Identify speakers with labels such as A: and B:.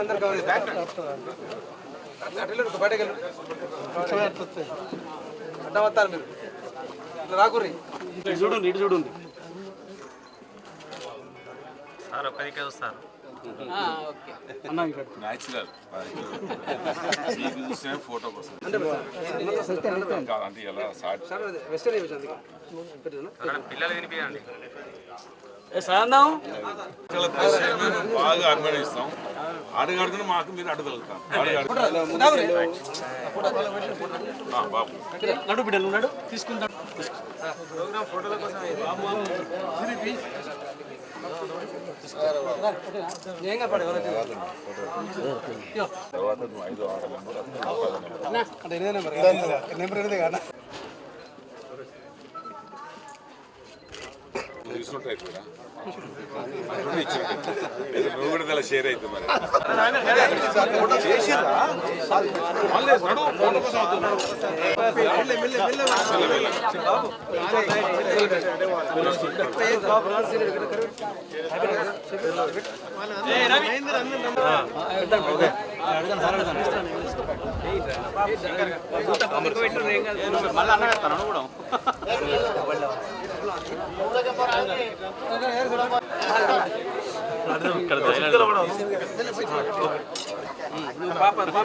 A: అందరు బయటకు అడ్డం వస్తారు మీరు రాకుర్రి.
B: ఇటు చూడండి ఇటు చూడండి.
C: సార్
B: అన్న ఇక్కడ
D: న్యాచురల్ మీకు చూసిన ఫోటో కోసం. కాదంటే
A: సార్
C: పిల్లలు వినిపించండి
D: బాగా అభిమానిస్తాం అడుగడుగున మాకు మీరు అడగలుగుతాం బాబు.
B: నడు బిడ్డలు ఉన్నాడు తీసుకుంటాడు.
A: ఏం? కాపాడు ఎవరైతే
D: తర్వాత నువ్వు ఐదు ఆరు నెంబర్
A: అంటే ఎనిమిది నెంబర్ నెంబర్ ఎనిమిది కదా
D: నువ్వు కూడా దానిలో షేర్ అవుతుంది మరి
B: మళ్ళీ అన్న పెడతాను కూడా
A: பாப்பா